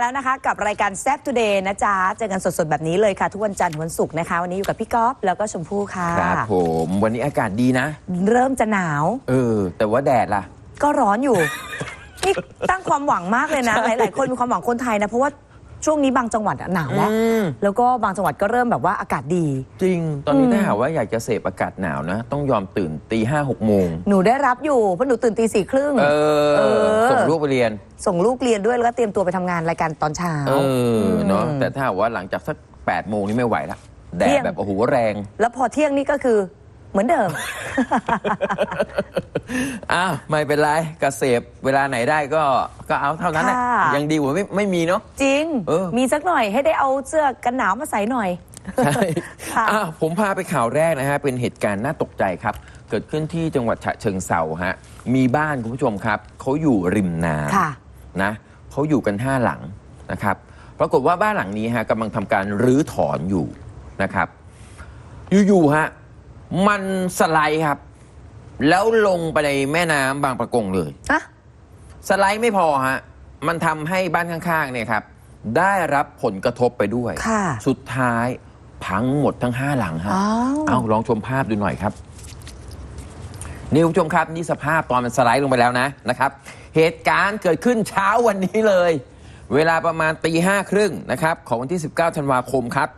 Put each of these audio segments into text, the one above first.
แล้วนะคะ กับรายการแซ p ทูเดย์นะจ๊ะ เจอกันสดๆ แบบนี้เลยค่ะ ทุกวันจันทร์ถึงวันศุกร์นะคะ วันนี้อยู่กับพี่ก๊อฟแล้วก็ชมพู่ค่ะ ครับผมวันนี้อากาศดีนะ เริ่มจะหนาว เออ แต่ว่าแดดล่ะ ก็ร้อนอยู่ นี่ตั้งความหวังมากเลยนะ หลายๆ คนมีความหวังคนไทยนะ เพราะว่า ช่วงนี้บางจังหวัดอะหนาวแล้ว อืม แล้วก็บางจังหวัดก็เริ่มแบบว่าอากาศดี จริง ตอนนี้อืมถ้าหากว่าอยากจะเสพอากาศหนาวนะ ต้องยอมตื่นตีห้าหกโมงหนูได้รับอยู่เพราะหนูตื่นตีสี่ครึ่ง เอเออ อส่งลูกไปเรียน ส่งลูกเรียนด้วยแล้วก็เตรียมตัวไปทำงานรายการตอนเช้า เออเนาะอืมแต่ถ้าหากว่าหลังจากสักแปดโมงนี่ไม่ไหวละแดเที่ดยง แบบโอ้โหแรง แล้วพอเที่ยงนี่ก็คือ เหมือนเดิม อ้าวไม่เป็นไรกระเสพเวลาไหนได้ก็ก็เอาเท่านั้นแหละค่ะ ยังดีกว่าไม่ไม่มีเนาะ จริง เออ มีสักหน่อยให้ได้เอาเสื้อกันหนาวมาใส่หน่อย ใช่ค่ะอ้าวผมพาไปข่าวแรกนะฮะ เป็นเหตุการณ์น่าตกใจครับ เกิดขึ้นที่จังหวัดฉะเชิงเซาฮะ มีบ้านคุณผู้ชมครับ เขาอยู่ริมน้ค่ะำนะเขาอยู่กันห้าหลังนะครับ ปรากฏว่าบ้านหลังนี้ฮะกำลังทำการรื้อถอนอยู่นะครับ อยู่ๆฮะ มันสไลด์ครับ แล้วลงไปในแม่น้ำบางประกงเลย อะสไลด์ไม่พอฮะ มันทำให้บ้านข้างๆเนี่ยครับ ได้รับผลกระทบไปด้วย ค่ะ สุดท้ายพังหมดทั้งห้าหลังฮะ อ้าว เอาลองชมภาพดูหน่อยครับ นี่คุณผู้ชมครับนี่สภาพตอนมันสไลด์ลงไปแล้วนะนะครับ เหตุการณ์เกิดขึ้นเช้าวันนี้เลย เวลาประมาณตีห้าครึ่งนะครับ ของวันที่ 19 ธันวาคมครับ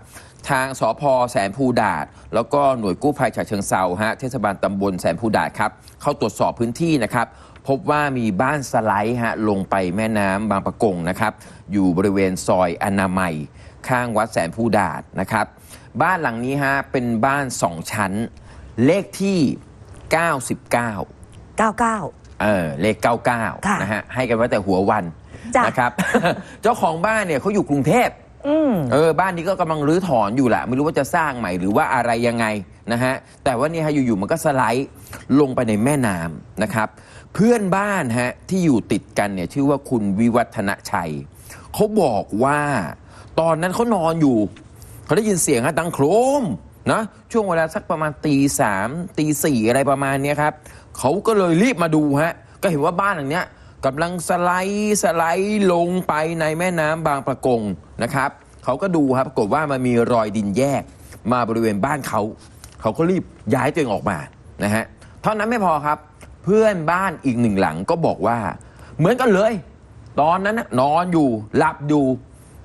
ทางสพแสนภูดาดแล้วก็หน่วยกู้ภัยฉะเชิงเซาฮะเทศบาลตำบลแสนภูดาดครับเข้าตรวจสอบพื้นที่นะครับ พบว่ามีบ้านสไลด์ฮะลงไปแม่น้ำบางปะกงนะครับ อยู่บริเวณซอยอนามัย ข้างวัดแสนภูดาดนะครับ บ้านหลังนี้ฮะเป็นบ้านสองชั้น เลขที่ 99 99 เออเลขค่ะ99นะฮะให้กันไว้แต่หัววันจ้ะ นะครับ เจ้าของบ้านเนี่ยเขาอยู่กรุงเทพ อืม เออบ้านนี้ก็กำลังรื้อถอนอยู่แหละไม่รู้ว่าจะสร้างใหม่หรือว่าอะไรยังไงนะฮะแต่ว่านี่ฮะอยู่ๆมันก็สไลด์ลงไปในแม่น้ำนะครับ เพื่อนบ้านฮะที่อยู่ติดกันเนี่ยชื่อว่าคุณวิวัฒนชัยเขาบอกว่าตอนนั้นเขานอนอยู่เขาได้ยินเสียงฮะดังโครมนะช่วงเวลาสักประมาณตีสามตีสี่อะไรประมาณเนี้ยครับเขาก็เลยรีบมาดูฮะก็เห็นว่าบ้านหลังเนี้ย กำลังสไลด์สไลด์ลงไปในแม่น้ำบางประกงนะครับเขาก็ดูครับปรากฏว่ามันมีรอยดินแยกมาบริเวณบ้านเขา เขาก็รีบย้ายตัวเองออกมานะฮะเท่านั้นไม่พอครับ เพื่อนบ้านอีกหนึ่งหลังก็บอกว่า เหมือนกันเลย ตอนนั้นนอนอยู่หลับอยู่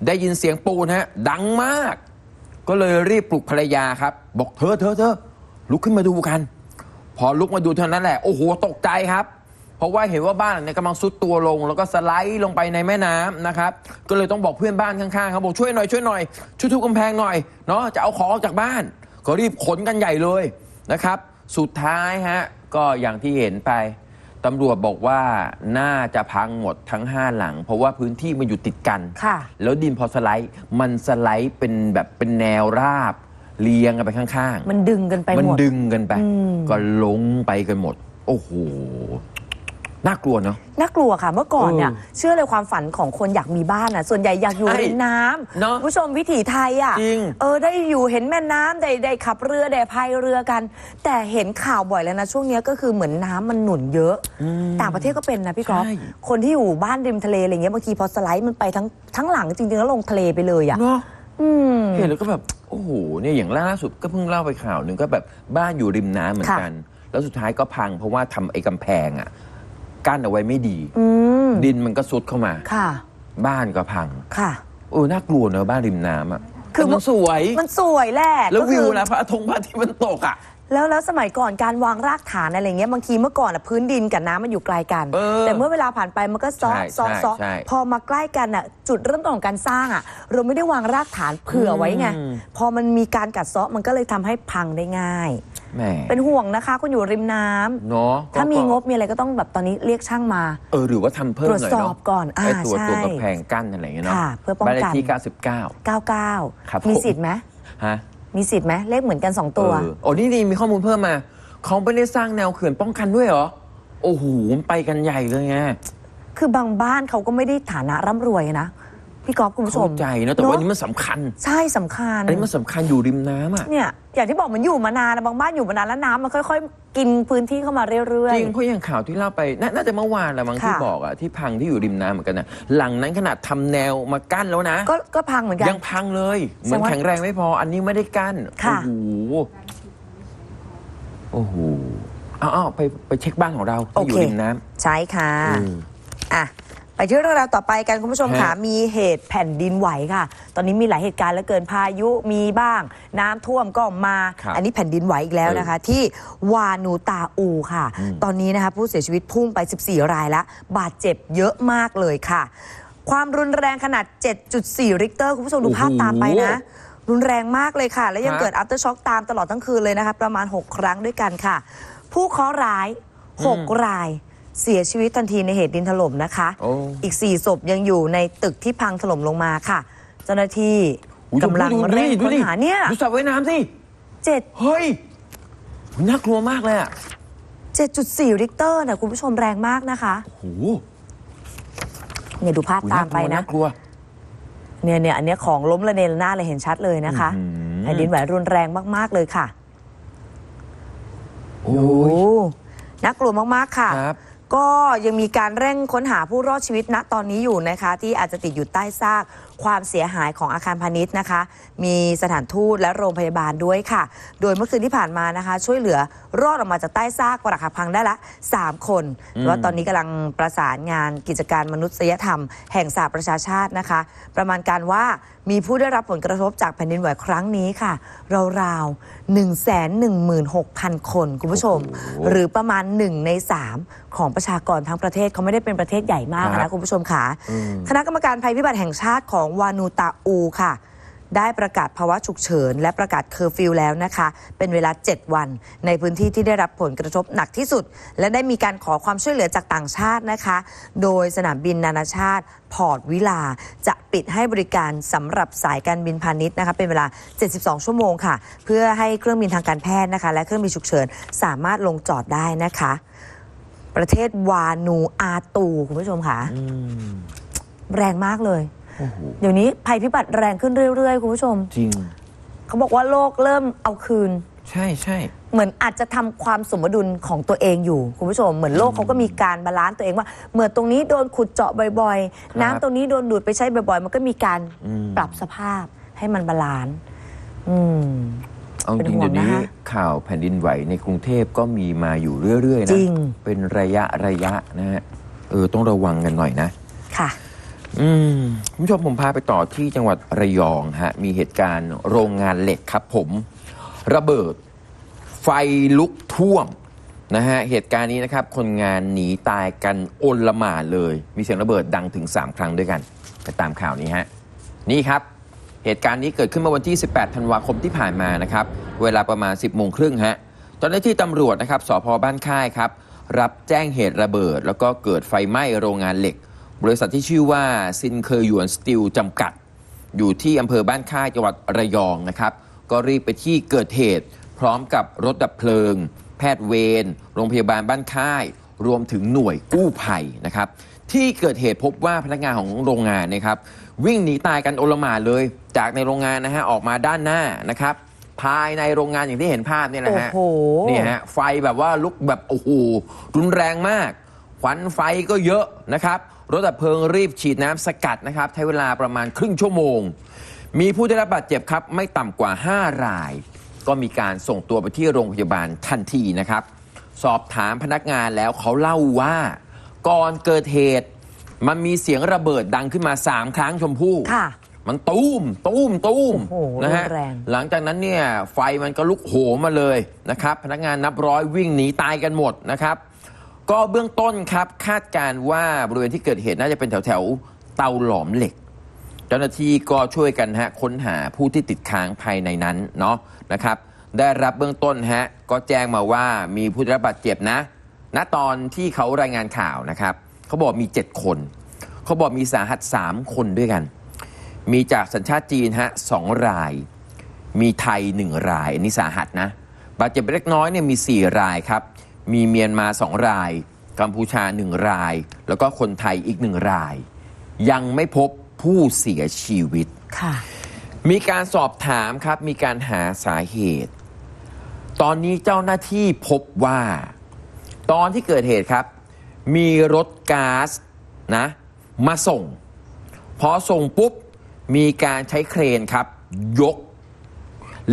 ได้ยินเสียงปูนฮะดังมาก ก็เลยรีบปลุกภรรยาครับ บอกเธอเธอเธอลุกขึ้นมาดูกัน พอลุกมาดูเท่านั้นแหละ โอ้โหตกใจครับ ราะว่าเห็นว่าบ้านหลังเนี้กำลังซุดตัวลง แล้วก็สไลด์ลงไปในแม่น้ำนะครับ ก็เลยต้องบอกเพื่อนบ้านข้างๆครับบอกช่วยหน่อยช่วยหน่อยช่วยทุบกำแพงหน่อยเนาะจะเอาของออกจากบ้าน ก็รีบขนกันใหญ่เลยนะครับ สุดท้ายฮะก็อย่างที่เห็นไปตำรวจบอกว่าน่าจะพังหมดทั้งห้าหลัง เพราะว่าพื้นที่มันอยู่ติดกัน ค่ะ แล้วดินพอสไลด์มันสไลด์เป็นแบบเป็นแนวราบ เรียงกันไปข้างมันดึงกันไปๆมันหมดดึงกันไปอืมก็ลงไปกันหมด โอ้โห น่ากลัวเนาะ น่ากลัวค่ะ เมื่อก่อนเนี่ยเออเชื่อเลยความฝันของคนอยากมีบ้านอะ ส่วนใหญ่อยากอยู่ใช่ริมน้ำเนอะคุณผู้ชมวิถีไทยอะจริงเออได้อยู่เห็นแม่น้ำได้ได้ขับเรือได้พายเรือกัน แต่เห็นข่าวบ่อยแล้วนะช่วงเนี้ยก็คือเหมือนน้ำมันหนุนเยอะ ต่างประเทศก็เป็นนะพี่ก๊อฟใช่ คนที่อยู่บ้านริมทะเลอะไรเงี้ยบางทีพอสไลด์มันไปทั้งทั้งหลังจริงๆแล้วลงทะเลไปเลยอะเนาะอืม เห็นแล้วก็แบบโอ้โหเนี่ยอย่างล่าสุดก็เพิ่งเล่าไปข่าวหนึ่งก็แบบบ้านอยู่ริมน้ำเหมือนกัน แล้วสุดท้ายก็พังเพราะว่าทำไอ้กำแพงอะ กั้นเอาไว้ไม่ดี อืมดินมันก็ซุดเข้ามา ค่ะ บ้านก็พังค่ะ โอ้น่ากลัวเนอะบ้านริมน้ำอะคือแต่มันสวย มันสวยแหละแล้วก็คืวิอวนะพระอาทงพระอาที่มันตกอะ แล้วแล้วสมัยก่อนการวางรากฐานอะไรเงี้ยบางทีเมื่อก่อนอะพื้นดินกับน้ำมันอยู่ไกลกัน เออแต่เมื่อเวลาผ่านไปมันก็ซ้อใช่ซ้อใช่ซ้อใช่พอมาใกล้กันอะจุดเริ่มต้นของการสร้างอะเราไม่ได้วางรากฐานเผื่อไว้ไงอืม พอมันมีการกัดเซาะมันก็เลยทำให้พังได้ง่าย แหมเป็นห่วงนะคะ คุณอยู่ริมน้ำเนาะถ้ามีก็งบมีอะไรก็ต้องแบบตอนนี้เรียกช่างมา เออหรือว่าทำเพิ่มหน่อยตรวจสอเนาะบก่อนอ่าไอ้ตัวใช่ตัวกำแพงกั้นอะไรอย่างเงี้ยเนาะค่ะเพื่อป้องกัน บ้านเลขที่ 99 99ครับมีผมสิทธิ์ไหมฮะมีสิทธิ์ไหมเลขเหมือนกันสองตัว เออโอ้นี่นี่มีข้อมูลเพิ่มมาเขาไม่ได้สร้างแนวเขื่อนป้องกันด้วยเหรอโอ้โหมันไปกันใหญ่เลยไง คือบางบ้านเขาก็ไม่ได้ฐานะร่ำรวยนะ พี่กอฟคุณผู้ชมเข้าใจนะแต่ว่าอันนี้มันสำคัญ ใช่สำคัญ อันนี้มันสำคัญอยู่ริมน้ำอะ เนี่ยอย่างที่บอกมันอยู่มานานนะบางบ้านอยู่มานานแล้วน้ำมันค่อย ๆ กินพื้นที่เข้ามาเรื่อยจริงเพราะอย่างข่าวที่เล่าไปนาน่าจะเมื่อวานแหละมั้งค่ะที่บอกอะที่พังที่อยู่ริมน้ำเหมือนกันนะหลังนั้นขนาดทำแนวมากั้นแล้วนะ ๆ ก็ก็พังเหมือนกัน ยังพังเลย เหมือนแสดงว่าแข็งแรงไม่พอ อันนี้ไม่ได้กั้น ค่ะ โอ้โห โอ้โหเอาเอาไปไปเช็คบ้านของเราที่อยู่ริมน้ำ ใช่ค่ะเอออะ ไปที่เรื่องราวต่อไปกันคุณผู้ชมค่ะฮะมีเหตุแผ่นดินไหวค่ะ ตอนนี้มีหลายเหตุการณ์แล้วเกินพายุมีบ้าง น้ำท่วมก็มา ครับอันนี้แผ่นดินไหวอีกแล้วนะคะ ที่วานูตาอูค่ะ อืม ตอนนี้นะคะผู้เสียชีวิตพุ่งไป 14 รายแล้วบาดเจ็บเยอะมากเลยค่ะ ความรุนแรงขนาด 7.4 ริกเตอร์คุณผู้ชมดูภาพตามไปนะ รุนแรงมากเลยค่ะ และยังฮะ เกิด after shock ตามตลอดทั้งคืนเลยนะคะ ประมาณ 6 ครั้งด้วยกันค่ะ ผู้เคราะห์ร้าย 6 ราย เสียชีวิตทันทีในเหตุดินถล่มนะคะ โอ้ อีก 4 ศพยังอยู่ในตึกที่พังถล่มลงมาค่ะ เจ้าหน้าที่อุ๊ยกำลังดูดิเร่งดูค้นดิหาเนี่ยดูสระว่ายน้ำสิ เจ็ด เฮ้ยน่ากลัวมากเลยอะ7.4ริกเตอร์นะคุณผู้ชมแรงมากนะคะโอ้โหเนี่ยดูภาพตามไปนะกลัว เนี่ยเนี่ยอันเนี้ยของล้มระเนระนาดเลยเห็นชัดเลยนะคะอื้อหือ แผ่นดินไหวรุนแรงมาก ๆ เลยค่ะโอ้โอ้ยน่ากลัวมาก ๆ ค่ะ ครับ ก็ยังมีการเร่งค้นหาผู้รอดชีวิตณตอนนี้อยู่นะคะ ที่อาจจะติดอยู่ใต้ซากความเสียหายของอาคารพาณิชย์นะคะ มีสถานทูตและโรงพยาบาลด้วยค่ะ โดยเมื่อคืนที่ผ่านมานะคะ ช่วยเหลือรอดออกมาจากใต้ซากปรักหักพังได้ละ 3 คนแต่ว่าตอนนี้กำลังประสานงานกิจการมนุษยธรรม แห่งสหประชาชาตินะคะ ประมาณการว่ามีผู้ได้รับผลกระทบจากแผ่นดินไหวครั้งนี้ค่ะ ราวๆ 1 1 6 0 0 0 คน คุณผู้ชมโอ้โหหรือประมาณ 1 ใน 3 ของประชากรทั้งประเทศเขาไม่ได้เป็นประเทศใหญ่มากครันะบคุณผู้ชมค่ะอืมคณะกรรมการภัยพิบัติแห่งชาติของวานูตาอูค่ะ ได้ประกาศภาวะฉุกเฉิน และประกาศเคอร์ฟิวแล้วนะคะ เป็นเวลา 7 วัน ในพื้นที่ที่ได้รับผลกระทบหนักที่สุด และได้มีการขอความช่วยเหลือจากต่างชาตินะคะ โดยสนามบินนานาชาติ พอร์ตวิลา จะปิดให้บริการสำหรับสายการบินพาณิชย์นะคะ เป็นเวลา 72 ชั่วโมงค่ะ เพื่อให้เครื่องบินทางการแพทย์นะคะ และเครื่องบินฉุกเฉินสามารถลงจอดได้นะคะประเทศวานูอาตู คุณผู้ชมค่ะอืมแรงมากเลยโอ้โห เดี๋ยวนี้ภัยพิบัติแรงขึ้นเรื่อยๆคุณผู้ชม จริง เขาบอกว่าโลกเริ่มเอาคืน ใช่ใช่ เหมือนอาจจะทำความสมดุลของตัวเองอยู่คุณผู้ชม เหมือนโลกเขาก็มีการบาลานซ์ตัวเองว่าเมื่อตรงนี้โดนขุดเจาะบ่อยครับๆน้ำตรงนี้โดนดูดไปใช้บ่อยๆ มันก็มีการอืม ปรับสภาพให้มันบาลานซ์อืม เอาจริงเป็นห่วงเดี๋ยวนี้นะคะข่าวแผ่นดินไหวในกรุงเทพก็มีมาอยู่เรื่อยๆนะจริง เป็นระยะระยะนะฮะเออต้องระวังกันหน่อยนะ ค่ะ อืมคุณผู้ชมผมพาไปต่อที่จังหวัดระยองฮะ มีเหตุการณ์โรงงานเหล็กครับผม ระเบิด ไฟลุกท่วมนะฮะ เหตุการณ์นี้นะครับ คนงานหนีตายกันโอนละหมาดเลย มีเสียงระเบิดดังถึง 3 ครั้งด้วยกัน ไปตามข่าวนี้ฮะ นี่ครับ เหตุการณ์นี้เกิดขึ้นเมื่อวันที่ 18 ธันวาคมที่ผ่านมานะครับ เวลาประมาณ 10โมงครึ่งฮะเจ้าหน้าที่ตำรวจนะครับสพบ้านค่ายครับ รับแจ้งเหตุระเบิด แล้วก็เกิดไฟไหม้โรงงานเหล็ก บริษัทที่ชื่อว่าซินเคอร์หยวนสตีลจำกัด อยู่ที่อำเภอบ้านค่ายจังหวัดระยองนะครับ ก็รีบไปที่เกิดเหตุ พร้อมกับรถดับเพลิง แพทย์เวรโรงพยาบาลบ้านค่าย รวมถึงหน่วยกู้ภัยนะครับ ที่เกิดเหตุพบว่าพนักงานของโรงงานเนะครับ วิ่งหนีตายกันโอลหม่านเลย จากในโรงงานนะฮะออกมาด้านหน้านะครับภายในโรงงานอย่างที่เห็นภาพเนี่ยแหละฮะโอ้โหเนี่ยฮะไฟแบบว่าลุกแบบโอ้โหรุนแรงมากควันไฟก็เยอะนะครับ รถดับเพลิงรีบฉีดน้ำสกัดนะครับ ใช้เวลาประมาณครึ่งชั่วโมง มีผู้ได้รับบาดเจ็บครับ ไม่ต่ำกว่า 5 ราย ก็มีการส่งตัวไปที่โรงพยาบาลทันทีนะครับ สอบถามพนักงานแล้วเขาเล่าว่า ก่อนเกิดเหตุ มันมีเสียงระเบิดดังขึ้นมา 3 ครั้งชมพู่ค่ะ มันตุ้มตุ้มตุ้มโอ้โหนะฮะรุนแรง หลังจากนั้นเนี่ยไฟมันก็ลุกโหมมาเลยนะครับ พนักงานนับร้อยวิ่งหนีตายกันหมดนะครับ ก็เบื้องต้นครับคาดการว่าบริเวณที่เกิดเหตุน่าจะเป็นแถวแถวเตาหลอมเหล็ก เจ้าหน้าที่ก็ช่วยกันฮะค้นหาผู้ที่ติดค้างภายในนั้นเนาะนะครับ ได้รับเบื้องต้นฮะก็แจ้งมาว่ามีผู้ได้รับบาดเจ็บนะ ณตอนที่เขารายงานข่าวนะครับเขาบอกมี 7 คน เขาบอกมีสาหัส 3 คนด้วยกัน มีจากสัญชาติจีนฮะสองราย มีไทย 1 รายอันนี้สาหัสนะบาดเจ็บเล็กน้อยเนี่ยมี 4 รายครับ มีเมียนมา2ราย กัมพูชา1ราย แล้วก็คนไทยอีก1ราย ยังไม่พบผู้เสียชีวิต ค่ะ มีการสอบถามครับ มีการหาสาเหตุ ตอนนี้เจ้าหน้าที่พบว่า ตอนที่เกิดเหตุครับ มีรถก๊าซนะ มาส่ง พอส่งปุ๊บ มีการใช้เครนครับ ยก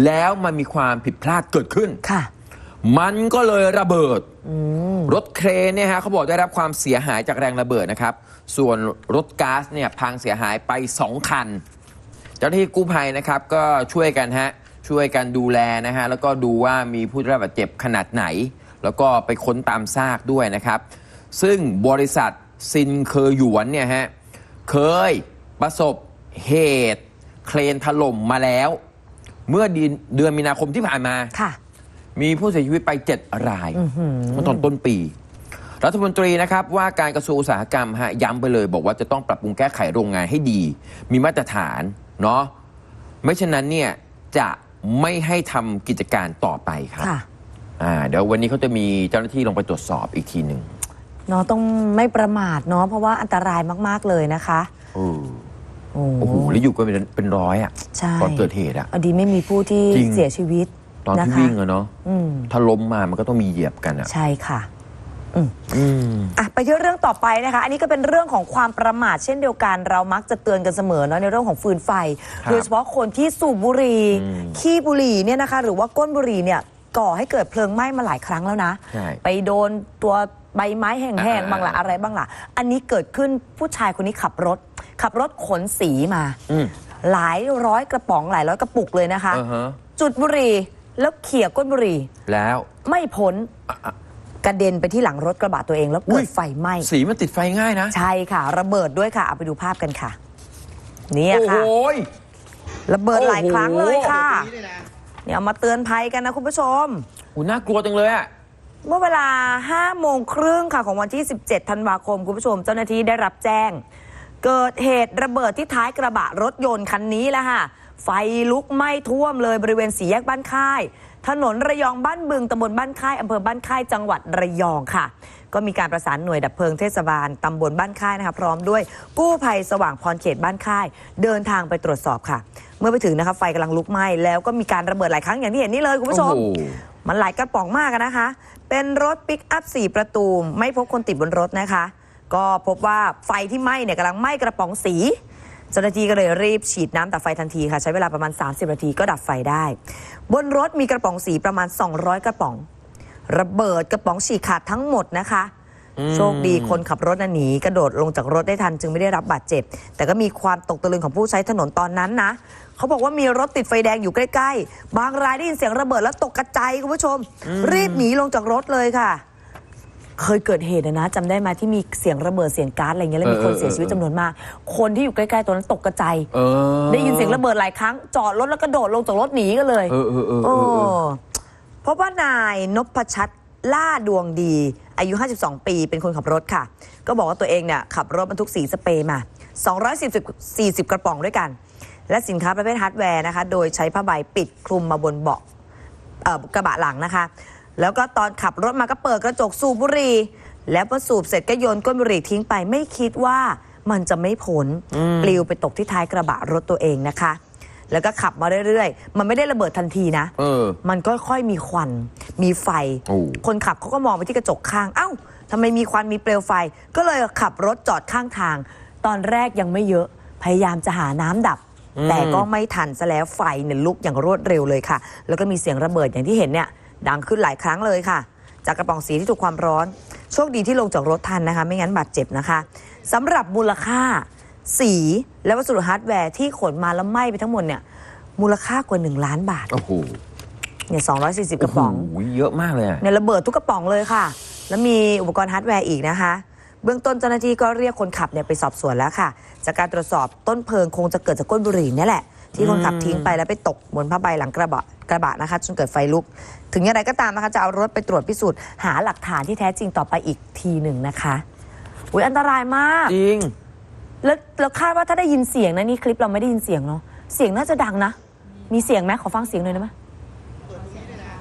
แล้วมันมีความผิดพลาดเกิดขึ้น ค่ะ มันก็เลยระเบิด รถเครนเนี่ยฮะเขาบอกได้รับความเสียหายจากแรงระเบิดนะครับ ส่วนรถก๊าซเนี่ยพังเสียหายไป 2 คัน เจ้าหน้าที่กู้ภัยนะครับก็ช่วยกันฮะช่วยกันดูแลนะฮะแล้วก็ดูว่ามีผู้ได้รับบาดเจ็บขนาดไหน แล้วก็ไปค้นตามซากด้วยนะครับ ซึ่งบริษัทซินเคอหยวนเนี่ยฮะเคยประสบเหตุเครนถล่มมาแล้ว เมื่อเดือนเดือนมีนาคมที่ผ่านมาค่ะ มีผู้เสียชีวิตไป 7 รายเมื่อตอนต้นปี รัฐมนตรีนะครับว่าการกระทรวงอุตสาหกรรมฮะย้ำไปเลย บอกว่าจะต้องปรับปรุงแก้ไขโรงงานให้ดี มีมาตรฐานเนาะไม่เช่นนั้นเนี่ยจะไม่ให้ทำกิจการต่อไปครับค่ะอ่าเดี๋ยววันนี้เขาจะมีเจ้าหน้าที่ลงไปตรวจสอบอีกทีหนึ่งเนาะต้องไม่ประมาทเนาะเพราะว่าอันตรายมาก ๆ เลยนะคะเออโอ้โอ้โหแล้วอยู่กันเป็นเป็นร้อยอะใช่ตอนเกิดเหตุอะอดีไม่มีผู้ที่จริงเสียชีวิต ตอนนะที่คะ วิ่งอะเนาะอืมถ้าล้มมามันก็ต้องมีเหยียบกันอะใช่ค่ะ อืม อะไปที่เรื่องต่อไปนะคะ อันนี้ก็เป็นเรื่องของความประมาทเช่นเดียวกัน เรามักจะเตือนกันเสมอเนาะในเรื่องของฟืนไฟ ครับโดยเฉพาะคนที่สูบบุหรี่อืมขี้บุหรี่เนี่ยนะคะ หรือว่าก้นบุหรี่เนี่ยก่อให้เกิดเพลิงไหม้มาหลายครั้งแล้วนะ ใช่ไปโดนตัวใบไม้แห้งอ่าๆบ้างละอะไรบ้างล่ะอันนี้เกิดขึ้นผู้ชายคนนี้ขับรถ ขับรถขนสีมา อืม หลายร้อยกระป๋องหลายร้อยกระปุกเลยนะคะ อ่าฮะ จุดบุหรี่ แล้วเขี่ยก้นบุหรี่แล้วไม่พ้นกระเด็นไปที่หลังรถกระบะตัวเองแล้วอุ๊เกิยดไฟไหม้สีมันติดไฟง่ายนะ ใช่ค่ะ ระเบิดด้วยค่ะเอาไปดูภาพกันค่ะ เนี่ยโอ้โหค่ะระเบิดหลายครั้งเลยค่ะโอ้โหเนี่ยเอามาเตือนภัยกันนะคุณผู้ชมอูน่ากลัวจังเลยอะเมื่อเวลา5โมงครึ่งค่ะของวันที่ 17 ธันวาคม คุณผู้ชม เจ้าหน้าที่ได้รับแจ้ง เกิดเหตุระเบิดที่ท้ายกระบะรถยนต์คันนี้แหละค่ะ ไฟลุกไหม้ท่วมเลยบริเวณสี่แยกบ้านค่าย ถนนระยองบ้านบึงตำบลบ้านค่ายอำเภอบ้านค่ายจังหวัดระยองค่ะ ก็มีการประสานหน่วยดับเพลิงเทศบาลตำบลบ้านค่ายนะคะพร้อมด้วยกู้ภัยสว่างพรเขตบ้านค่าย เดินทางไปตรวจสอบค่ะ เมื่อไปถึงนะคะไฟกำลังลุกไหม้แล้วก็มีการระเบิดหลายครั้งอย่างที่เห็นนี่เลยคุณผู้ชม โอ้โห มันหลายกระป๋องมากอะนะคะ เป็นรถปิกอัพ 4 ประตู ไม่พบคนติดบนรถนะคะ ก็พบว่าไฟที่ไหม้เนี่ยกำลังไหม้กระป๋องสี เจ้าหน้าที่ก็เลยรีบฉีดน้ำดับไฟทันทีค่ะ ใช้เวลาประมาณ 30 นาทีก็ดับไฟได้ บนรถมีกระป๋องสีประมาณ 200 กระป๋อง ระเบิดกระป๋องฉีกขาดทั้งหมดนะคะอืมโชคดีคนขับรถน่ะหนีกระโดดลงจากรถได้ทันจึงไม่ได้รับบาดเจ็บ แต่ก็มีความตกตะลึงของผู้ใช้ถนนตอนนั้นนะเขาบอกว่ามีรถติดไฟแดงอยู่ใกล้ ๆ บางรายได้ยินเสียงระเบิดแล้วตกกระจายคุณผู้ชม รีบหนีลงจากรถเลยค่ะ เคยเกิดเหตุอะนะจำได้ไหมที่มีเสียงระเบิดเสียงก๊าซอะไรเงี้ยแล้วมีคนเออเออเสียชีวิตจำนวนมาก คนที่อยู่ใกล้ๆตัวนั้นตกกระจายเออได้ยินเสียงระเบิดหลายครั้ง จอดรถแล้วกระโดดลงจากรถหนีกันเลย เออเออเออเอโอ้อเออพบว่านายนพชัดล่าดวงดี อายุ 52 ปีเป็นคนขับรถค่ะ ก็บอกว่าตัวเองเนี่ยขับรถบรรทุกสีสเปรย์มา 240 40 กระป๋องด้วยกัน และสินค้าประเภทฮาร์ดแวร์นะคะ โดยใช้ผ้าใบปิดคลุมมาบนเบาะเอ่อกระบะหลังนะคะ แล้วก็ตอนขับรถมาก็เปิดกระจกสูบบุหรี่แล้วพอสูบเสร็จก็โยนก้นบุหรี่ทิ้งไปไม่คิดว่ามันจะไม่พ้นปลิวไปตกที่ท้ายกระบะรถตัวเองนะคะ แล้วก็ขับมาเรื่อยๆ มันไม่ได้ระเบิดทันทีนะเออมันก็ค่อยมีควัน มีไฟโอ้คนขับเขาก็มองไปที่กระจกข้าง เอ้าทำไมมีควันมีเปลวไฟ ก็เลยขับรถจอดข้างทาง ตอนแรกยังไม่เยอะ พยายามจะหาน้ำดับอืมแต่ก็ไม่ทันซะแล้วไฟเนี่ยลุกอย่างรวดเร็วเลยค่ะ แล้วก็มีเสียงระเบิดอย่างที่เห็นเนี่ย ดังขึ้นหลายครั้งเลยค่ะ จากกระป๋องสีที่ถูกความร้อน โชคดีที่ลงจากรถทันนะคะ ไม่งั้นบาดเจ็บนะคะสำหรับมูลค่าสีและวัสดุฮาร์ดแวร์ที่ขนมาแล้วไหม้ไปทั้งหมดเนี่ยมูลค่ากว่า 1 ล้านบาทโอ้โหเนี่ย240 กระป๋องโโหเยอะมากเลยอะเนี่ยระเบิดทุกกระป๋องเลยค่ะ แล้วมีอุปกรณ์ฮาร์ดแวร์อีกนะคะ เบื้องต้นเจ้าหน้าที่ก็เรียกคนขับเนี่ยไปสอบสวนแล้วค่ะ จากการตรวจสอบต้นเพลิงคงจะเกิดจากก้นบุหรี่เนี่ยแหละ ที่คนขับทิ้งไปแล้วไปตกบนผ้าใบหลังกระบะกระบะนะคะจนเกิดไฟลุก ถึงอย่างไรก็ตามนะคะจะเอารถไปตรวจพิสูจน์หาหลักฐานที่แท้จริงต่อไปอีกทีหนึ่งนะคะอุ้ยอันตรายมาก จริง แล้วแล้วคาดว่าถ้าได้ยินเสียงนะนี่คลิปเราไม่ได้ยินเสียงเนาะเสียงน่าจะดังนะ มีเสียงไหมขอฟังเสียงหน่อยได้ไหม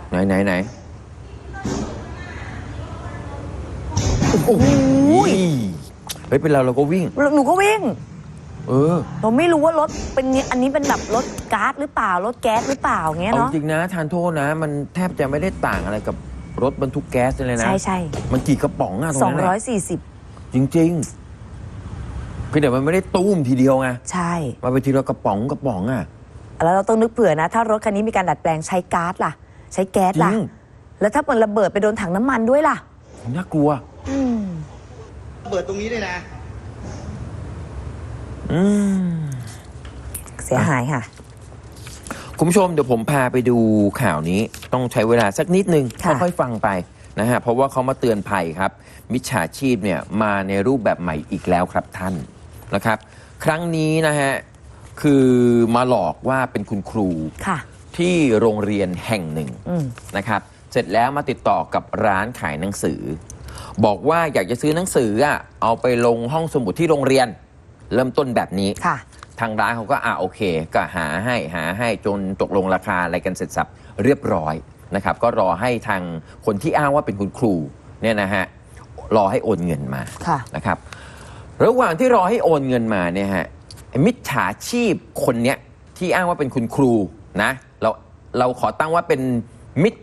ไหนไหนไหนโอ้โหเฮ้ยเป็นเราเราก็วิ่ง หนูก็วิ่ง เออ เราไม่รู้ว่ารถเป็นเนี่ยอันนี้เป็นแบบรถก๊าซหรือเปล่ารถแก๊สหรือเปล่าเงี้ยเอาเนาะจริงนะทานโทษนะ มันแทบจะไม่ได้ต่างอะไรกับรถบรรทุกแก๊สเลยนะ ใช่ใช่มันกี่กระป๋องอะตรงสองนั้นร้อยอะสี่สิบจริงๆเพียงแต่มันไม่ได้ตุ้มทีเดียวไงใช่ มาไปทีละกระป๋องกระป๋องอะแล้วเราต้องนึกเผื่อนะ ถ้ารถคันนี้มีการดัดแปลงใช้ก๊าซล่ะ ใช้แก๊สจริล่ะ งแล้วถ้ามันระเบิดไปโดนถังน้ำมันด้วยล่ะน่ากลัว อืมเปิดตรงนี้ด้วยนะ อืมเสียหายค่ะ คุณผู้ชมเดี๋ยวผมพาไปดูข่าวนี้ต้องใช้เวลาสักนิดนึงค่ะค่อยๆฟังไปนะฮะเพราะว่าเขามาเตือนภัยครับ มิจฉาชีพเนี่ยมาในรูปแบบใหม่อีกแล้วครับท่านนะครับ ครั้งนี้นะฮะคือมาหลอกว่าเป็นคุณครูค่ะที่โรงเรียนแห่งหนึ่งอืมนะครับเสร็จแล้วมาติดต่อกับร้านขายหนังสือ บอกว่าอยากจะซื้อหนังสืออะเอาไปลงห้องสมุดที่โรงเรียน เริ่มต้นแบบนี้ ค่ะ ทางร้านเขาก็อ่าโอเค ก็หาให้หาให้จนตกลงราคาอะไรกันเสร็จสับเรียบร้อยนะครับ ก็รอให้ทางคนที่อ้างว่าเป็นคุณครูเนี่ยนะฮะรอให้โอนเงินมาค่ะ นะครับ ระหว่างที่รอให้โอนเงินมาเนี่ยฮะไอ้มิจฉาชีพคนเนี้ยที่อ้างว่าเป็นคุณครูนะเราเราขอตั้งว่าเป็นมิตร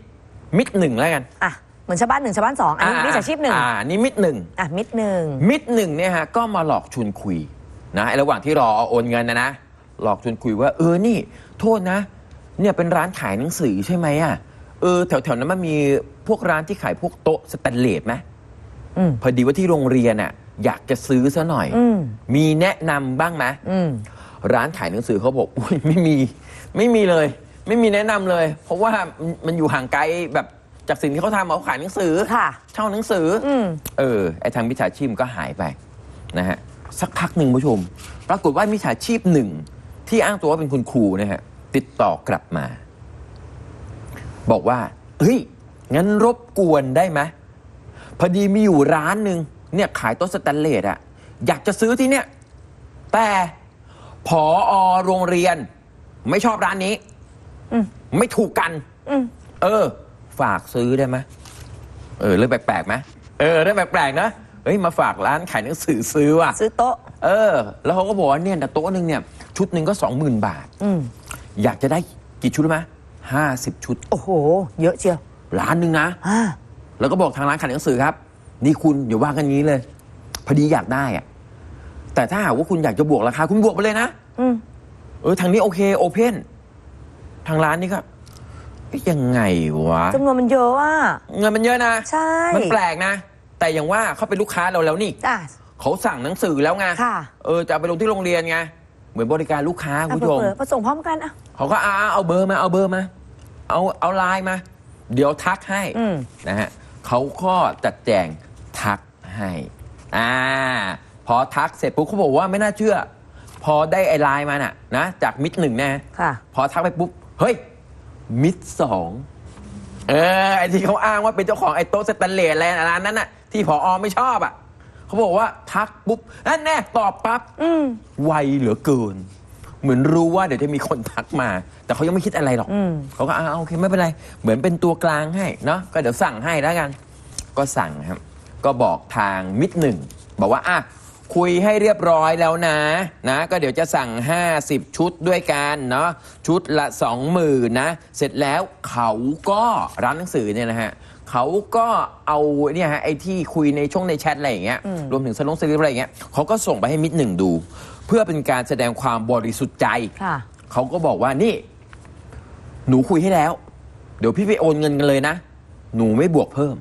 มิตรหนึ่งแล้วกันอะ เหมือนชาวบ้านหนึ่งชาวบ้านสองอันนี้มิจฉาชีพหนึ่งอ่านี่มิตรหนึ่งอะมิดหนึ่งมิตรหนึ่งเนี่ยฮะก็มาหลอกชวนคุย นะไอ้ระหว่างที่รอโอนเงินนะนะหลอกชวนคุยว่า เออนี่ โทษนะ เนี่ยเป็นร้านขายหนังสือใช่ไหมอะเออแถวๆนั้นมันมีพวกร้านที่ขายพวกโต๊ะสแตนเลสไหมอืมพอดีว่าที่โรงเรียนอะ อยากจะซื้อซะหน่อย อืมมีแนะนำบ้างไหม อืม ร้านขายหนังสือเขาบอกอุ้ยไม่มี ไม่มีเลย ไม่มีแนะนำเลย เพราะว่ามันมันอยู่ห่างไกลแบบจากสิ่งที่เขาทำเขาขายหนังสือค่ะ เช่าหนังสือออืมเออไอ้ทางมิจฉาชีพมันก็หายไปนะฮะ สักพักหนึ่งผู้ชม ปรากฏว่ามิจฉาชีพหนึ่งที่อ้างตัวว่าเป็นคุณครูนะฮะติดต่อกลับมา บอกว่าเฮ้ยงั้นรบกวนได้ไหมพอดีมีอยู่ร้านหนึ่งเนี่ยขายโต๊ะสแตนเลสอะอยากจะซื้อที่เนี่ย แต่ผอโรงเรียน ไม่ชอบร้านนี้อืมไม่ถูกกันอืมเออ ฝากซื้อได้ไหมเออ เรื่องแปลกๆไหมเออ เรื่องแปลกๆนะ เฮ้ยมาฝากร้านขายหนังสือซื้อว่ะ ซื้อโต๊ะ เออ แล้วเขาก็บอกว่าเนี่ยแต่โต๊ะหนึ่งเนี่ย ชุดหนึ่งก็สองหมื่นบาท อืมอยากจะได้กี่ชุดรู้ไหมห้าสิบชุดโอ้โห เยอะเชียวร้านหนึ่งนะ อ่าแล้วก็บอกทางร้านขายหนังสือครับ นี่คุณอย่าว่ากันงี้เลย พอดีอยากได้อะแต่ถ้าหากว่าคุณอยากจะบวกราคาคุณบวกไปเลยนะ อืมเออทางนี้โอเคโอเพนทางร้านนี่ก็เอ๊ะยังไงวะจำนวนมันเยอะอะ เงินมันเยอะนะ ใช่ มันแปลกนะ แต่อย่างว่าเขาเป็นลูกค้าเราแล้วนี่อะเขาสั่งหนังสือแล้วไงค่ะ เออจะเอาไปลงที่โรงเรียนไงเหมือนบริการลูกค้าคุณผู้ชม เปิดผสมพร้อมกันอะ เขาก็อาเอาเบอร์มาเอาเบอร์มา เอาเอาไลน์มา เดี๋ยวทักให้อืม นะฮะเขาก็จัดแจงทักให้อ่าพอทักเสร็จปุ๊บเขาบอกว่าไม่น่าเชื่อ พอได้ไอไลน์มาน่ะนะจากมิดหนึ่งนะค่ะ พอทักไปปุ๊บ เฮ้ย มิดสองเออไอที่เขาอ้างว่าเป็นเจ้าของไอโต๊ะสแตนเลสอะไรร้านนั้นน่ะที่ผออไม่ชอบอะเขาบอกว่าทักปุ๊บนั่นแน่ตอบปั๊บอืม ไวเหลือเกิน เหมือนรู้ว่าเดี๋ยวจะมีคนทักมา แต่เขายังไม่คิดอะไรหรอกอืม เขาก็อ่าโอเคไม่เป็นไรเหมือนเป็นตัวกลางให้เนาะก็เดี๋ยวสั่งให้แล้วกัน ก็สั่งครับ ก็บอกทางมิตรหนึ่งบอกว่าอะคุยให้เรียบร้อยแล้วนะ นะ ก็เดี๋ยวจะสั่ง 50 ชุดด้วยกันเนาะชุดละ 20,000นะ เสร็จแล้วเขาก็ร้านหนังสือเนี่ยนะฮะ เขาก็เอาเนี่ยฮะไอ้ที่คุยในช่วงในแชทอะไรอย่างเงี้ยอืมรวมถึงสลงสลิปอะไรอย่างเงี้ยเขาก็ส่งไปให้มิตรหนึ่งดู เพื่อเป็นการแสดงความบริสุทธิ์ใจค่ะเขาก็บอกว่านี่ หนูคุยให้แล้ว เดี๋ยวพี่ไปโอนเงินกันเลยนะ หนูไม่บวกเพิ่ม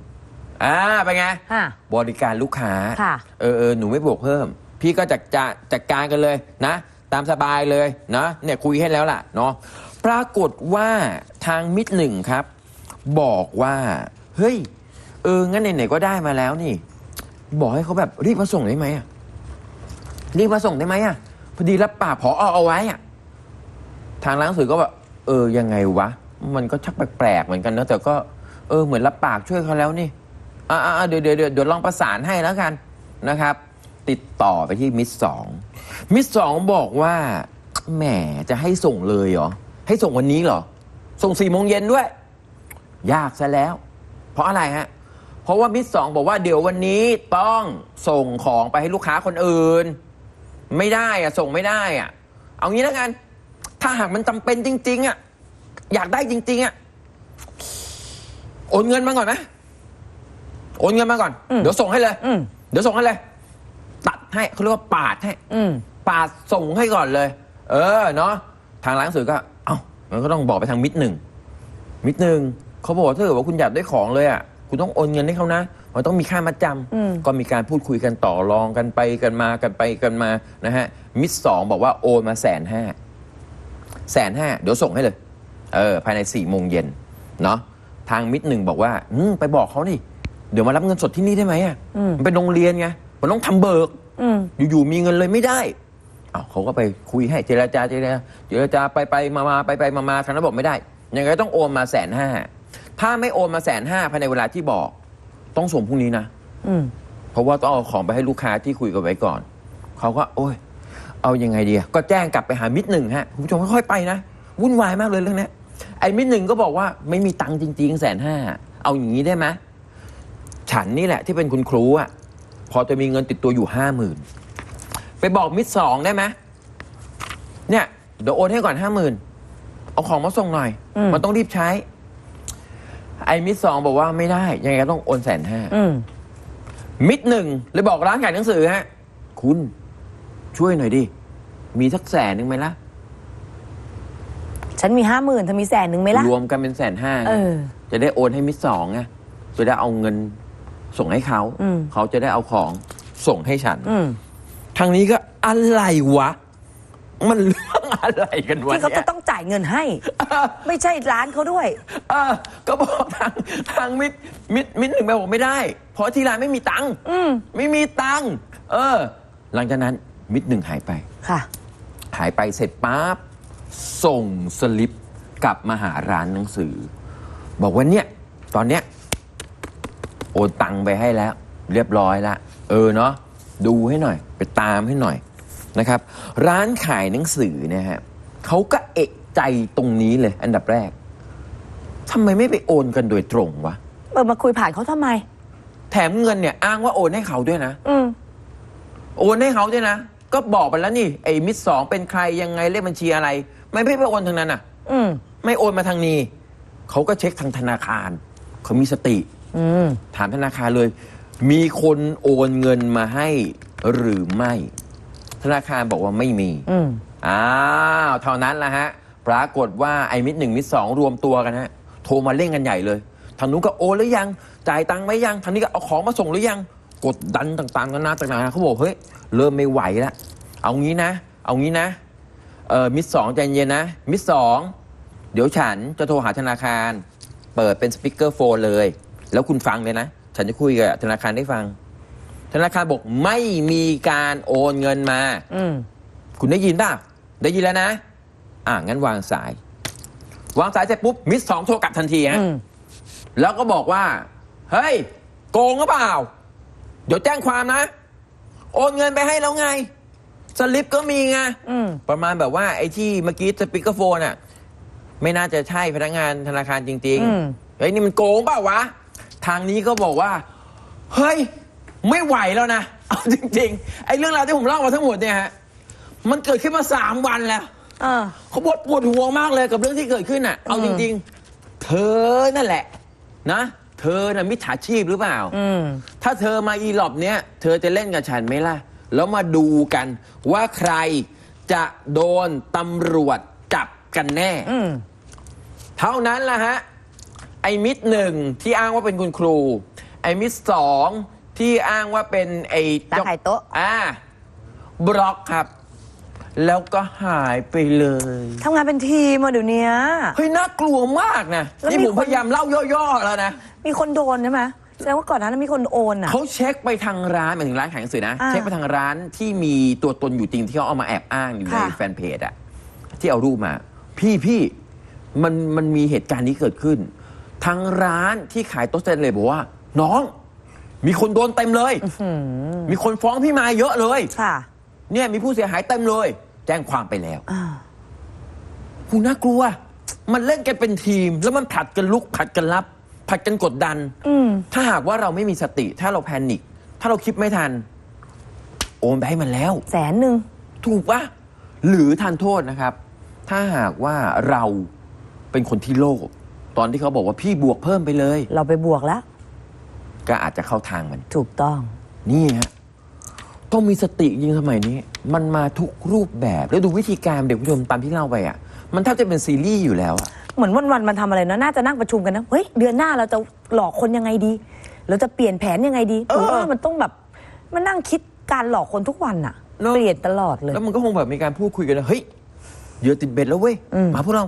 อ่าเป็นไงค่ะบริการลูกค้าค่ะเออเออหนูไม่บวกเพิ่ม พี่ก็จัดจาจัดการกันเลยนะ ตามสบายเลยนะเนี่ยคุยให้แล้วล่ะเนาะปรากฏว่าทางมิตรหนึ่งครับ บอกว่า เฮ้ย เออ งั้นไหนๆก็ได้มาแล้วนี่ บอกให้เขาแบบรีบมาส่งได้ไหมอะรีบมาส่งได้ไหมอะพอดีรับปากพอเอาไว้อะทางร้านหนังสือก็แบบเออยังไงวะ มันก็ชักแปลกๆเหมือนกันนะแต่ก็เออเหมือนรับปากช่วยเขาแล้วนี่อ่าวเดี๋ยวเดี๋ยวเดี๋ยวลองประสานให้แล้วกันนะครับ ติดต่อไปที่มิสสองมิสสองบอกว่าแหมจะให้ส่งเลยเหรอให้ส่งวันนี้เหรอ ส่งสี่โมงเย็นด้วย ยากซะแล้ว เพราะอะไรฮะ เพราะว่ามิสสองบอกว่าเดี๋ยววันนี้ต้องส่งของไปให้ลูกค้าคนอื่น ไม่ได้อะส่งไม่ได้อะเอางี้แล้วกัน ถ้าหากมันจำเป็นจริง ๆอะอยากได้จริง ๆอะโอนเงินมาก่อนไหมโอนเงินมาก่อนอืมเดี๋ยวส่งให้เลยอืมเดี๋ยวส่งให้เลย ตัดให้เขาเรียกว่าปาดให้อืมปาดส่งให้ก่อนเลย เออเนาะทางร้านหนังสือก็ เอ้ามันก็ต้องบอกไปทางมิตรหนึ่งมิตรหนึ่ง เขาบอกว่าถ้าเกิดว่าคุณอยากได้ของเลยอะคุณต้องโอนเงินให้เขานะมันต้องมีค่ามัดจอืมำก็มีการพูดคุยกันต่อรองกันไปกันมากันไปกันมานะฮะมิตรสองบอกว่าโอนมาแสนห้าแสนห้าเดี๋ยวส่งให้เลย เออภายในสี่โมงเย็นเนาะทางมิตรหนึ่งบอกว่าอืมไปบอกเขาดิเดี๋ยวมารับเงินสดที่นี่ได้ไหมอะอืม มันเป็นโรงเรียนไงมันต้องทำเบิก อืม อยู่ๆมีเงินเลยไม่ได้อ้าวเขาก็ไปคุยให้เจรจาเจรจาเจรจาไปไปมามาไปไปมามาทางนั้นบอกไม่ได้ยังไงก็ต้องโอนมาแสนห้า ถ้าไม่โอนมาแสนห้าภายในเวลาที่บอก ต้องส่งพรุ่งนี้นะอืมเพราะว่าต้องเอาของไปให้ลูกค้าที่คุยกันไว้ก่อน เขาก็โอ้ย เอายังไงดีอะก็แจ้งกลับไปหามิตรหนึ่งฮะคุณผู้ชมค่อยๆไปนะวุ่นวายมากเลยเรื่องเนี้ยไอ้มิตรหนึ่งก็บอกว่าไม่มีตังค์จริงๆแสนห้าเอาอย่างนี้ได้ไหมฉันนี่แหละที่เป็นคุณครูอะพอจะมีเงินติดตัวอยู่ห้าหมื่นไปบอกมิตรสองได้ไหมเนี่ยเดี๋ยวโอนให้ก่อนห้าหมื่นเอาของมาส่งหน่อยอืมมันต้องรีบใช้ ไอ้มิตรสองบอกว่าไม่ได้ ยังไงก็ต้องโอนแสนห้าอืมมิดหนึ่งเลยบอกร้านขายหนังสือฮะ คุณช่วยหน่อยดิ มีสักแสนหนึ่งไหมล่ะ ฉันมีห้าหมื่นเธอมีแสนหนึ่งไหมล่ะ รวมกันเป็นแสนห้าเออ จะได้โอนให้มิดสองไงจะได้เอาเงินส่งให้เขา อืม เขาจะได้เอาของส่งให้ฉัน อืม ทางนี้ก็อะไรวะ มันเรื่องอะไรกันวะที่เขาเนี่จะยต้องจ่ายเงินให้ ไม่ใช่ร้านเขาด้วย เออก็บอกทางทางมิดมิดมิดหนึ่งไปบอกไม่ได้ เพราะที่ร้านไม่มีตังค์อืม ไม่มีตังค์เออ หลังจากนั้นมิดหนึ่งหายไป ค่ะ หายไปเสร็จปั๊บส่งสลิปกลับมาหาร้านหนังสือ บอกว่าเนี่ย ตอนเนี้ยโอนตังไปให้แล้ว เรียบร้อยละเออเนาะดูให้หน่อย ไปตามให้หน่อย นะครับ ร้านขายหนังสือเนี่ยฮะเขาก็เอะใจตรงนี้เลย อันดับแรกทำไมไม่ไปโอนกันโดยตรงวะเปิดมาคุยผ่านเขาทำไม แถมเงินเนี่ยอ้างว่าโอนให้เขาด้วยนะอืมโอนให้เขาด้วยนะ ก็บอกไปแล้วนี่ไอ้มิตรสองเป็นใครยังไงเลขบัญชีอะไร ไม่ไม่ไปโอนทางนั้นอะ อืมไม่โอนมาทางนี้เขาก็เช็คทางธนาคารเขามีสติ อืมถามธนาคารเลย มีคนโอนเงินมาให้หรือไม่ ธนาคารบอกว่าไม่มีอืมอ้าวเท่านั้นแหละฮะ ปรากฏว่าไอ้มิตรหนึ่งมิตรสองรวมตัวกันฮะ โทรมาเล่นกันใหญ่เลยทางนู้นก็โอนหรือยัง จ่ายตังค์ไหมยังทางนี้ก็เอาของมาส่งหรือยัง กดดันต่างๆนานาต่างๆเขาบอกเฮ้ยเริ่มไม่ไหวแล้วเอางี้นะ เอางี้นะเออมิตรสองใจเย็นนะ มิตรสองเดี๋ยวฉันจะโทรหาธนาคาร เปิดเป็นสปีกเกอร์โฟนเลย แล้วคุณฟังเลยนะ ฉันจะคุยกับธนาคารได้ฟัง ธนาคารบอกไม่มีการโอนเงินมา อืมคุณได้ยินป่ะได้ยินแล้วนะ อ่างั้นวางสาย วางสายเสร็จปุ๊บมิสสองโทรกลับทันทีฮะ อืมแล้วก็บอกว่า เฮ้ย โกงหรือเปล่า เดี๋ยวแจ้งความนะ โอนเงินไปให้แล้วไง สลิปก็มีไง อืม ประมาณแบบว่าไอ้ที่เมื่อกี้สปีกเกอร์โฟนอะ ไม่น่าจะใช่พนักงานธนาคารจริงอืม ๆเฮ้ยนี่มันโกงเปล่าวะ ทางนี้ก็บอกว่า เฮ้ย ไม่ไหวแล้วนะ เอาจริงๆ ไอ้เรื่องราวที่ผมเล่ามาทั้งหมดเนี่ยฮะ มันเกิดขึ้นมาสามวันแล้วเออ เขาปวดปวดหัวมากเลยกับเรื่องที่เกิดขึ้นอะ เอาจริง ๆ เธอนั่นแหละ นะ เธอน่ะมิจฉาชีพหรือเปล่า อืม ถ้าเธอมาอีหลอบเนี้ย เธอจะเล่นกับฉันไหมล่ะ แล้วมาดูกันว่าใครจะโดนตำรวจจับกันแน่ อืม เท่านั้นแหละฮะ ไอ้มิดหนึ่งที่อ้างว่าเป็นคุณครู ไอ้มิดสอง ที่อ้างว่าเป็นไอ้ตาไข่โต๊ะ อ่าบล็อกครับ แล้วก็หายไปเลยทำงานเป็นทีมอะเดี๋ยวนี้เฮ้ยน่ากลัวมากนะแล้วนี่มีผมคน พยายามเล่าย่อๆแล้วนะมีคนโดนใช่ไหมแสดงว่าก่อนหนานั้นมีคนโอนอะ เขาเช็คไปทางร้านหมายถึงร้านขายหนังสือนะอ่าเช็คไปทางร้านที่มีตัวตนอยู่จริงที่เขาเอามาแอบอ้างอยู่ในค่ะ แฟนเพจอะที่เอารูปมา พี่พี่มันมันมีเหตุการณ์นี้เกิดขึ้นทางร้านที่ขายโต๊ะสเตนเลยบอกว่า น้อง มีคนโดนเต็มเลยอืมมีคนฟ้องพี่มาเยอะเลยค่ะ เนี่ยมีผู้เสียหายเต็มเลย แจ้งความไปแล้วอ่าหูน่ากลัว มันเล่นกันเป็นทีม แล้วมันผลัดกันลุกผลัดกันรับผลัดกันกดดันอืมถ้าหากว่าเราไม่มีสติ ถ้าเราแพนิคถ้าเราคิดไม่ทัน โอนไปให้มันแล้ว แสนหนึ่งถูกปะหรือทานโทษนะครับ ถ้าหากว่าเราเป็นคนที่โลภตอนที่เขาบอกว่าพี่บวกเพิ่มไปเลย เราไปบวกแล้ว ก็อาจจะเข้าทางมัน ถูกต้อง นี่ฮะต้องมีสติจริงสมัยนี้ มันมาทุกรูปแบบแล้วดูวิธีการเด็กผู้ชมตามที่เล่าไปอะ มันแทบจะเป็นซีรีส์อยู่แล้วอะเหมือนวันๆมันทำอะไรนะน่าจะนั่งประชุมกันนะเฮ้ยเดือนหน้าเราจะหลอกคนยังไงดี เราจะเปลี่ยนแผนยังไงดีเอผมอว่ามันต้องแบบมันนั่งคิดการหลอกคนทุกวันอะเนอะเปลี่ยนตลอดเลย แล้วมันก็คงแบบมีการพูดคุยกันนะเฮ้ยเหยื่อติดเบ็ดแล้วเว้ยอืมมาพวกเรา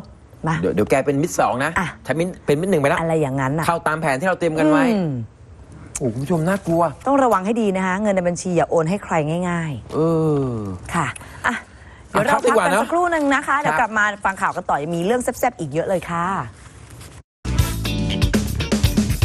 มาเดี๋ยวเดี๋ยวแกเป็นมิตรสองนะอะ ฉันมิตรเป็นมิตรหนึ่งไปแล้วอะไรอย่างนั้นอะ เข้าตามแผนที่เราเตรียมกันไว้ อืม โอ้คุณผู้ชมน่ากลัว ต้องระวังให้ดีนะคะ เงินในบัญชีอย่าโอนให้ใครง่าย เออ ๆ ค่ะอะเดี๋ยวอะพัเรากดีพักกว่ากันเนอะสักครู่หนึ่งนะคะเดี๋ยวครับกลับมาฟังข่าวกันต่อยังมีเรื่องแซ่บๆอีกเยอะเลยค่ะ